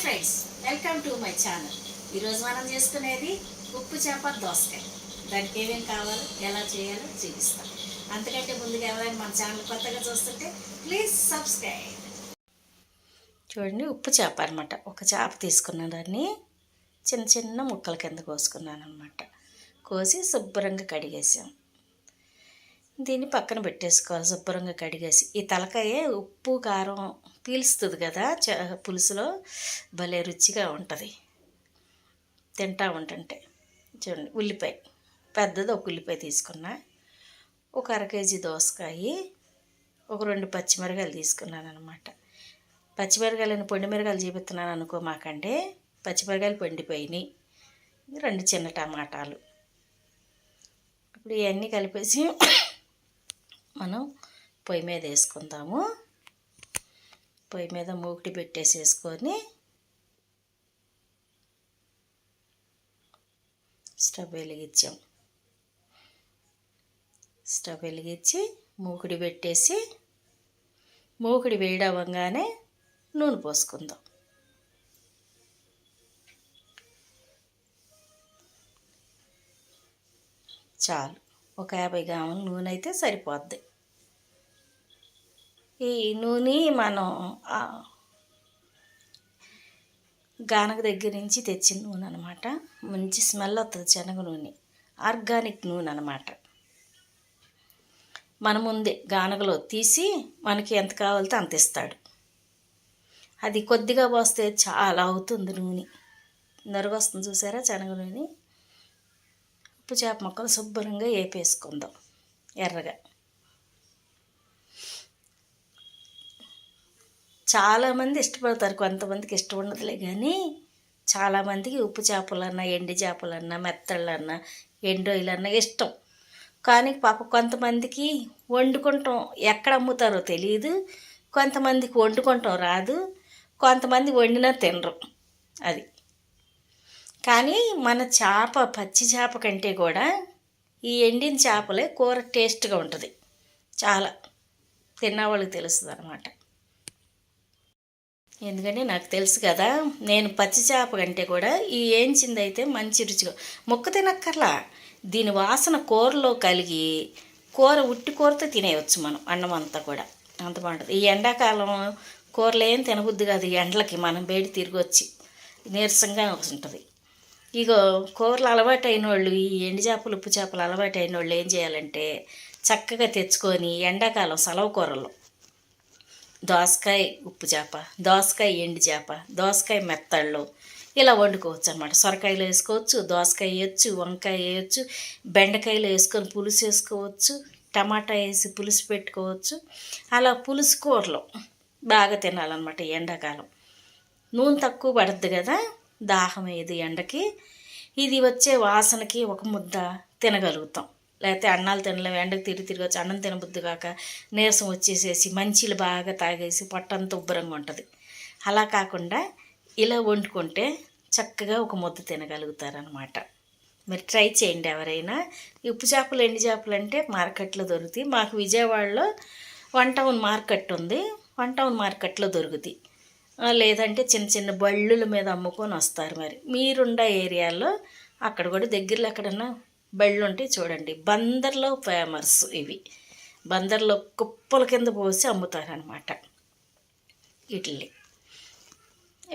Friends welcome to my channel ఈరోజు మనం చేసుకునేది ఉప్పు చేప దోసకాయ. దానికి ఏమేమి కావాలో ఎలా చేయాలో చూపిస్తాం. అంతకంటే ముందుగా ఎవరైనా మన ఛానల్ కొత్తగా చూస్తుంటే ప్లీజ్ సబ్స్క్రైబ్ చూడండి ఉప్పు చేప అనమాట ఒక చేప తీసుకున్న దాన్ని చిన్న చిన్న ముక్కల కింద కోసుకున్నాను అనమాట కోసి శుభ్రంగా కడిగేసాం. దీన్ని పక్కన పెట్టేసుకోవాలి శుభ్రంగా కడిగేసి. ఈ తలకాయ ఉప్పు కారం పీలుస్తుంది కదా చ పులుసులో భలే రుచిగా ఉంటుంది. తింటా ఉంటుంటే. చూడండి ఉల్లిపాయ. పెద్దది ఒక ఉల్లిపాయ తీసుకున్నా. ఒక అర కేజీ దోసకాయ ఒక రెండు పచ్చిమిరకాయలు తీసుకున్నాను అనమాట పచ్చిమిరకాయలను పొండి చూపిస్తున్నాను అనుకో అనుకోమాకండి పచ్చిమిరకాయలు పండిపోయినాయి. రెండు చిన్న టమాటాలు. ఇప్పుడు ఇవన్నీ కలిపేసి మనం పొయ్యి మీద వేసుకుందాము. పొయ్యి మీద మూకిటి పెట్టేసేసుకొని స్టవ్ వెలిగించాం. స్టవ్ వెలిగించి మూకుడి పెట్టేసి మూకుడి వేడవంగానే నూనె పోసుకుందాం. చాలు. ఒక యాభై గ్రాముల నూనె అయితే సరిపోద్ది. ఈ నూనె మనం గానక దగ్గర నుంచి తెచ్చిన నూనె అనమాట మంచి స్మెల్ వస్తుంది శనగ నూనె. ఆర్గానిక్ నూనె అనమాట మన ముందే గానగలో తీసి మనకి ఎంత కావాలితే అంత ఇస్తాడు. అది కొద్దిగా పోస్తే చాలా అవుతుంది నూనె. నరుగు వస్తుంది చూసారా శనగ నూనె? ఉప్పు చేప ముక్కలు శుభ్రంగా వేపేసుకుందాం ఎర్రగా. చాలామంది ఇష్టపడతారు కొంతమందికి ఇష్టం ఉండదులే కానీ చాలామందికి ఉప్పు చేపలన్నా ఎండి చేపలన్నా మెత్తళ్ళన్నా ఎండోయిలన్నా ఇష్టం. కానీ పాప కొంతమందికి వండుకుంటాం ఎక్కడ అమ్ముతారో తెలియదు కొంతమందికి వండుకుంటాం రాదు కొంతమంది వండినా తినరు అది. కానీ మన చేప పచ్చి చేప కంటే కూడా ఈ ఎండిన చేపలే కూర టేస్ట్గా ఉంటుంది. చాలా. తిన్నవాళ్ళకి తెలుస్తుంది అనమాట ఎందుకంటే నాకు తెలుసు కదా నేను పచ్చి చేప కంటే కూడా ఈ ఏంచిందైతే అయితే మంచి రుచిగా ముక్క తినక్కర్లా. దీని వాసన కూరలో కలిగి కూర ఉట్టి కూరతో తినేయవచ్చు మనం అన్నం అంతా కూడా. అంత బాగుంటుంది. ఈ ఎండాకాలం కూరలు ఏం తినబుద్ది కాదు ఈ ఎండలకి మనం బయట తిరిగి వచ్చి నీరసంగా ఉంటుంది. ఇగో కూరలు అలవాటు అయిన వాళ్ళు ఈ ఎండు చేపలు ఉప్పు చేపలు అలవాటు అయిన వాళ్ళు ఏం చేయాలంటే చక్కగా తెచ్చుకొని ఎండాకాలం సెలవు కూరలు. దోసకాయ ఉప్పు చేప దోసకాయ ఎండు చేప దోసకాయ మెత్తళ్ళు ఇలా వండుకోవచ్చు అనమాట సొరకాయలు వేసుకోవచ్చు దోసకాయ వేయచ్చు వంకాయ వేయచ్చు బెండకాయలు వేసుకొని పులుసు వేసుకోవచ్చు టమాటా వేసి పులుసు పెట్టుకోవచ్చు. అలా పులుసు కూరలు బాగా తినాలన్నమాట ఈ ఎండాకాలం. నూనె తక్కువ పడద్దు కదా? దాహం ఏది ఎండకి. ఇది వచ్చే వాసనకి ఒక ముద్ద తినగలుగుతాం. లేకపోతే అన్నాలు తినలేము ఎండకు తిరిగి తిరిగి వచ్చి అన్నం తినబుద్ది కాక నీరసం వచ్చేసేసి మంచిలు బాగా తాగేసి పొట్టంతా ఉబ్బరంగా ఉంటుంది. అలా కాకుండా ఇలా వండుకుంటే చక్కగా ఒక ముద్ద తినగలుగుతారనమాట మీరు ట్రై చేయండి ఎవరైనా. ఉప్పు చేపలు ఎండి చేపలు అంటే మార్కెట్లో దొరుకుతాయి. మాకు విజయవాడలో వన్ టౌన్ మార్కెట్ ఉంది. వన్ టౌన్ మార్కెట్లో దొరుకుతాయి. లేదంటే చిన్న చిన్న బళ్ళుల మీద అమ్ముకొని వస్తారు మరి. మీరుండే ఏరియాలో అక్కడ కూడా దగ్గరలో ఎక్కడన్నా బళ్ళు ఉంటే చూడండి. బందర్లో ఫేమస్ ఇవి. బందర్లో కుప్పల కింద పోసి అమ్ముతారనమాట ఇడ్లీ.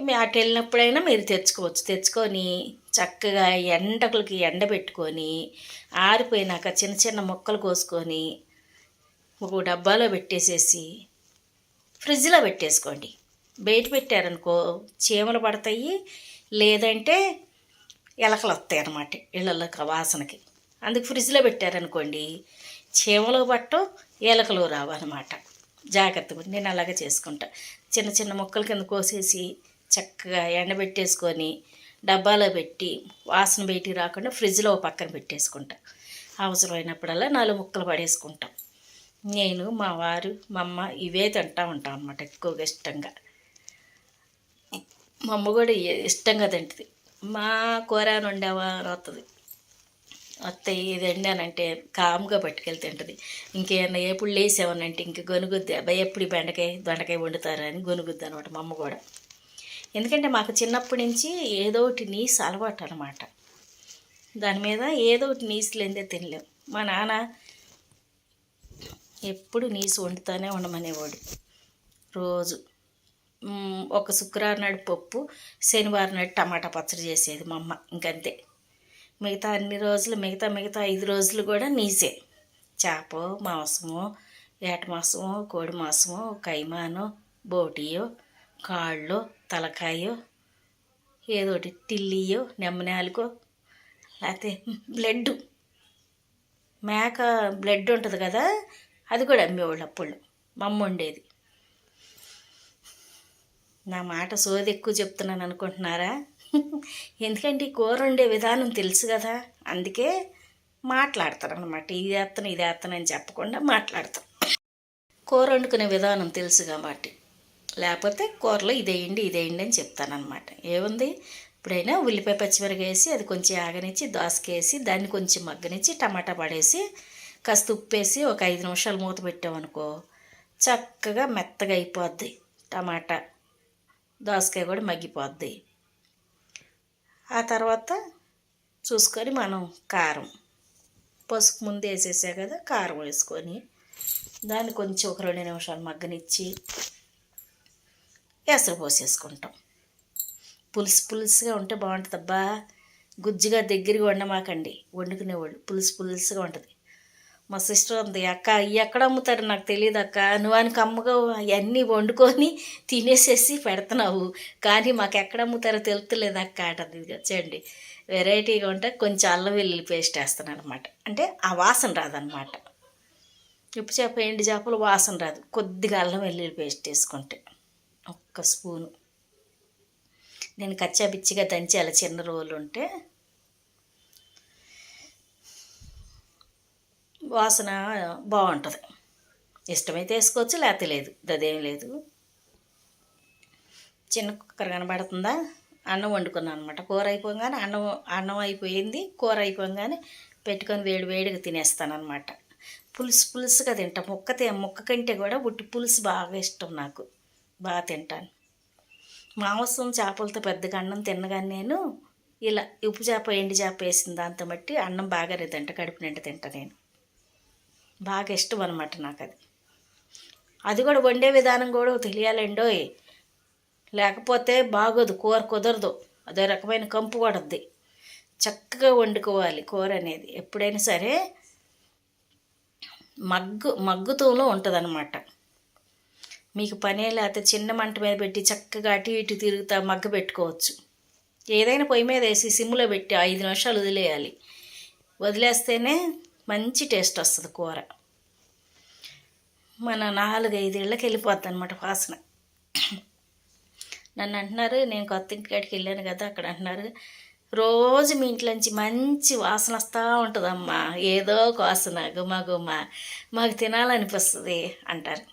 మీ అటు వెళ్ళినప్పుడైనా మీరు తెచ్చుకోవచ్చు. తెచ్చుకొని చక్కగా ఎండకులకి ఎండబెట్టుకొని ఆరిపోయినాక చిన్న చిన్న ముక్కలు కోసుకొని ఒక డబ్బాలో పెట్టేసేసి ఫ్రిడ్జ్లో పెట్టేసుకోండి. బయట పెట్టారనుకో చీమలు పడతాయి లేదంటే ఎలకలు వస్తాయి అన్నమాట ఇళ్ళకి వాసనకి. అందుకు ఫ్రిడ్జ్లో పెట్టారనుకోండి చీమలు పట్టం ఎలకలు రావన్నమాట జాగ్రత్తగా నేను అలాగే చేసుకుంటా. చిన్న చిన్న ముక్కల కింద కోసేసి చక్కగా ఎండబెట్టేసుకొని డబ్బాలో పెట్టి వాసన బయటికి రాకుండా ఫ్రిడ్జ్లో పక్కన పెట్టేసుకుంటా. అవసరమైనప్పుడల్లా నాలుగు ముక్కలు పడేసుకుంటాం. నేను మా వారు మా అమ్మ ఇవే తింటా ఉంటాం అన్నమాట ఎక్కువగా ఇష్టంగా. మా అమ్మ కూడా ఇష్టంగా తింటుంది. మా కూర వండావా అని వస్తుంది వస్తే ఇది వండానంటే కామ్గా పట్టుకెళ్ళి తింటుంది. ఇంకేమన్నా ఎప్పుడు లేసామనంటే ఇంక గొనుగుద్ది. అబ్బాయి ఎప్పుడు బెండకాయ దొండకాయ వండుతారా అని గొనుగుద్ది అనమాట మా అమ్మ కూడా. ఎందుకంటే మాకు చిన్నప్పటి నుంచి ఏదో ఒకటి నీసు అలవాటు అనమాట. దాని మీద ఏదో ఒకటి నీసు లేదే తినలేం. మా నాన్న ఎప్పుడు నీసు వండుతానే ఉండమనేవాడు రోజు ఒక శుక్రవారం నాడు పప్పు శనివారం నాడు టమాటా పచ్చడి చేసేది మా అమ్మ. ఇంకంతే. మిగతా అన్ని రోజులు మిగతా మిగతా ఐదు రోజులు కూడా నీసే. చేప మాంసము ఏట మాంసము కోడి మాంసము కైమాను బోటియో కాళ్ళు తలకాయో ఏదో ఒకటి టిల్లియో నెమ్మనాలుకో లేకపోతే బ్లడ్ మేక బ్లడ్ ఉంటుంది కదా అది కూడా అమ్మేవాళ్ళు అప్పుడు మమ్మ ఉండేది నా మాట సోది ఎక్కువ చెప్తున్నాను అనుకుంటున్నారా? ఎందుకంటే ఈ కూర వండే విధానం తెలుసు కదా. అందుకే మాట్లాడతారు అనమాట ఇది వేస్తాను ఇది వేస్తాను అని చెప్పకుండా మాట్లాడతాం. కూర వండుకునే విధానం తెలుసు కాబట్టి. లేకపోతే కూరలో ఇదేయండి ఇదేయండి అని చెప్తానమాట ఏముంది? ఇప్పుడైనా ఉల్లిపాయ పచ్చిమిరపకాయ వేసి అది కొంచెం ఆగనిచ్చి దోసకేసి దాన్ని కొంచెం మగ్గనిచ్చి టమాటా పడేసి కాస్త ఉప్పేసి ఒక ఐదు నిమిషాలు మూత పెట్టామనుకో చక్కగా మెత్తగా అయిపోద్ది టమాటా. దోసకాయ కూడా మగ్గిపోద్ది. ఆ తర్వాత చూసుకొని మనం కారం. పసుపు ముందు వేసేసా కదా కారం వేసుకొని దాన్ని కొంచెం ఒక రెండు నిమిషాలు మగ్గనిచ్చి ఎసరు పోసేసుకుంటాం. పులుసు పులుసుగా ఉంటే బాగుంటుంది అబ్బా గుజ్జుగా దగ్గరికి వండమాకండి. వండుకునేవాళ్ళు పులుసు పులుసుగా ఉంటుంది. మా సిస్టర్ ఉంది. అక్క ఇవి ఎక్కడ అమ్ముతారు నాకు తెలియదు అక్క. నువ్వు అని అమ్మగా అవన్నీ వండుకొని తినేసేసి పెడుతున్నావు. కానీ మాకు ఎక్కడ అమ్ముతారో తెలుస్తలేదు అక్క అంటది ఇది వెరైటీగా ఉంటే కొంచెం అల్లం వెల్లుల్లి పేస్ట్ వేస్తాను అనమాట అంటే ఆ వాసన రాదనమాట ఉప్పు చేప ఎండు చేపలు వాసన రాదు. కొద్దిగా అల్లం వెల్లుల్లి పేస్ట్ వేసుకుంటే. ఒక్క స్పూను. నేను కచ్చా పిచ్చిగా దంచి అలా చిన్న రోలు ఉంటే వాసన బాగుంటుంది. ఇష్టమైతే వేసుకోవచ్చు లేకపోతే లేదు. అదేం లేదు. చిన్న కుక్కర్ కనబడుతుందా? అన్నం వండుకున్నాను అనమాట కూర అయిపోగానే అన్నం అన్నం అయిపోయింది. కూర అయిపోగానే పెట్టుకొని వేడి వేడిగా తినేస్తానమాట పులుసు పులుసుగా తింటా. ముక్క తి ముక్క కంటే కూడా ఉట్టి పులుసు బాగా ఇష్టం నాకు. బాగా తింటాను. మాంసం చేపలతో పెద్దగా అన్నం తిన్నగానే నేను ఇలా ఉప్పు చేప ఎండు చేప వేసిన దాంతో బట్టి అన్నం బాగానే తింటా. కడుపు నిండా తింటా నేను. బాగా ఇష్టం అనమాట నాకు అది అది కూడా వండే విధానం కూడా తెలియాలండోయ్. లేకపోతే బాగోదు కూర కుదరదు. అదే రకమైన కంపు కొడద్ది చక్కగా వండుకోవాలి కూర అనేది. ఎప్పుడైనా సరే మగ్గు మగ్గుతూలో ఉంటుంది మీకు పనే లేకపోతే చిన్న మంట మీద పెట్టి చక్కగా అటు ఇటు తిరుగుతా మగ్గ పెట్టుకోవచ్చు. ఏదైనా పొయ్యి మీద వేసి సిమ్లో పెట్టి ఐదు నిమిషాలు వదిలేయాలి. వదిలేస్తేనే మంచి టేస్ట్ వస్తుంది కూర. మన నాలుగు ఐదేళ్ళకి వెళ్ళిపోద్ది అనమాట వాసన. నన్ను అంటున్నారు నేను కొత్త ఇంటికాడికి వెళ్ళాను కదా అక్కడ అంటున్నారు రోజు మీ ఇంట్లోంచి మంచి వాసన వస్తూ ఉంటుందమ్మా ఏదో ఒక వాసన గుమ గుమ మాకు తినాలనిపిస్తుంది అంటారు.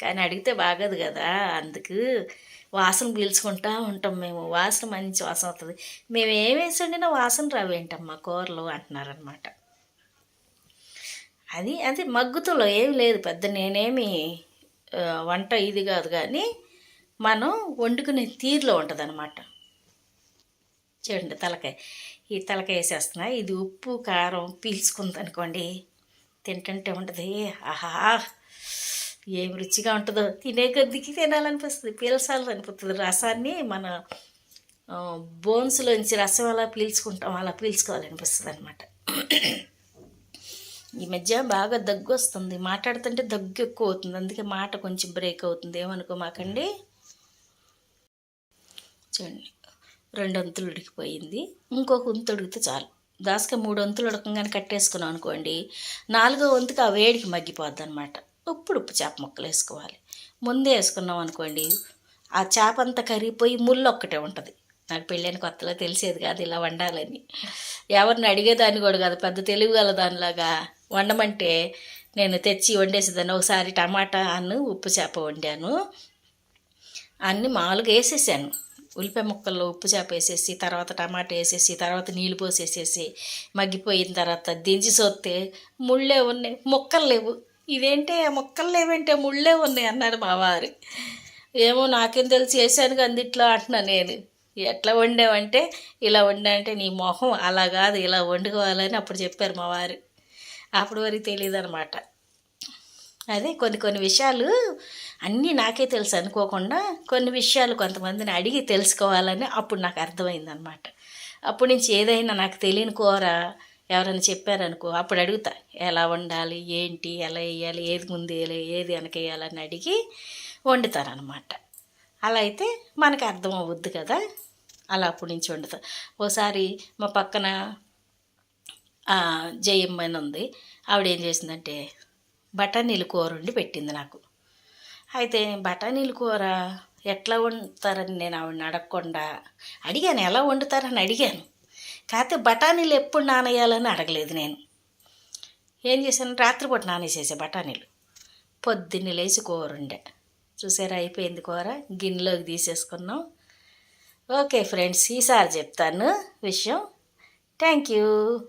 కానీ అడిగితే బాగదు కదా అందుకు వాసన పీల్చుకుంటా ఉంటాం మేము వాసన మంచి వాసన వస్తుంది. మేము ఏం వేసి వండినా వాసన రావేంటమ్మా కూరలు అంటున్నారనమాట అది అది మగ్గుతులో ఏమి లేదు పెద్ద నేనేమి వంట ఇది కాదు కానీ మనం వండుకునే తీరులో ఉంటుంది అనమాట చూడండి తలకాయ. ఈ తలకాయ వేసేస్తున్నా. ఇది ఉప్పు కారం పీల్చుకుంది అనుకోండి తింటుంటే ఉంటుంది. ఆహా ఏం రుచిగా ఉంటుందో. తినే కొద్దికి తినాలనిపిస్తుంది. పీల్చాలనిపిస్తుంది. రసాన్ని మన బోన్స్లోంచి రసం అలా పీల్చుకుంటాం. అలా పీల్చుకోవాలనిపిస్తుంది అనమాట ఈ మధ్య బాగా దగ్గు వస్తుంది మాట్లాడుతుంటే దగ్గు ఎక్కువ అవుతుంది అందుకే మాట కొంచెం బ్రేక్ అవుతుంది. ఏమనుకో మాకండి చూడండి. రెండు అంతులు ఉడికిపోయింది. ఇంకొక వంతు ఉడికితే చాలు. దాసుక మూడు వంతులు ఉడకంగానే కట్టేసుకున్నాం అనుకోండి. నాలుగో వంతుకి ఆ వేడికి మగ్గిపోద్ది అనమాట ఇప్పుడు ఉప్పు చేప ముక్కలు వేసుకోవాలి. ముందే వేసుకున్నాం అనుకోండి ఆ చేప అంతా కరిగిపోయి ముళ్ళు ఒక్కటే ఉంటుంది. నాకు పెళ్ళైన కొత్తలో తెలిసేది కాదు ఇలా వండాలని. ఎవరిని అడిగేదాన్ని కూడా కాదు. పెద్ద తెలివి గల దానిలాగా వండమంటే నేను తెచ్చి వండేసేదాన్ని. ఒకసారి టమాటా అన్ను ఉప్పు చేప వండాను. అన్నీ మామూలుగా వేసేసాను. ఉల్లిపాయ ముక్కల్లో ఉప్పు చేప వేసేసి తర్వాత టమాటా వేసేసి తర్వాత నీళ్ళు పోసేసేసి మగ్గిపోయిన తర్వాత దించి సోస్తే ముళ్ళే ఉన్నాయి. ముక్కలు లేవు. ఇదేంటే ముక్కలు లేవంటే ముళ్ళే ఉన్నాయి అన్నారు మా వారు. ఏమో నాకేం తెలిసి చేశాను కానీ ఇట్లా అంటున్నా నేను. ఎట్లా వండావంటే ఇలా వండా అంటే నీ మొహం అలా కాదు ఇలా వండుకోవాలని అప్పుడు చెప్పారు మా వారు. అప్పుడు వరకు తెలియదు అనమాట అదే కొన్ని కొన్ని విషయాలు అన్నీ నాకే తెలుసు అనుకోకుండా కొన్ని విషయాలు కొంతమందిని అడిగి తెలుసుకోవాలని అప్పుడు నాకు అర్థమైందనమాట అప్పటి నుంచి ఏదైనా నాకు తెలియని కూర ఎవరైనా చెప్పారనుకో అప్పుడు అడుగుతా ఎలా వండాలి ఏంటి ఎలా వేయాలి ఏది ముందు వేయాలి ఏది వెనక వేయాలని అడిగి వండుతారనమాట అలా అయితే మనకు అర్థం అవ్వద్దు కదా. అలా అప్పటి నుంచి వండుతా. ఓసారి మా పక్కన జయమ్మని జయమ్మ అని ఉంది. ఆవిడ ఏం చేసిందంటే బఠానీలు కూర వండి పెట్టింది నాకు. అయితే బఠానీలు కూర ఎట్లా వండుతారని నేను ఆవిడని అడగకుండా అడిగాను ఎలా వండుతారని అడిగాను. కాకపోతే బఠానీలు ఎప్పుడు నానేయాలని అడగలేదు నేను. ఏం చేశాను? రాత్రిపూట నానేసేసే బఠానీలు. పొద్దున్నే లేచి కూర ఉండే చూసారా అయిపోయింది కూర. గిన్నెలోకి తీసేసుకున్నాం. ఓకే ఫ్రెండ్స్ ఈసారి చెప్తాను విషయం. Thank you.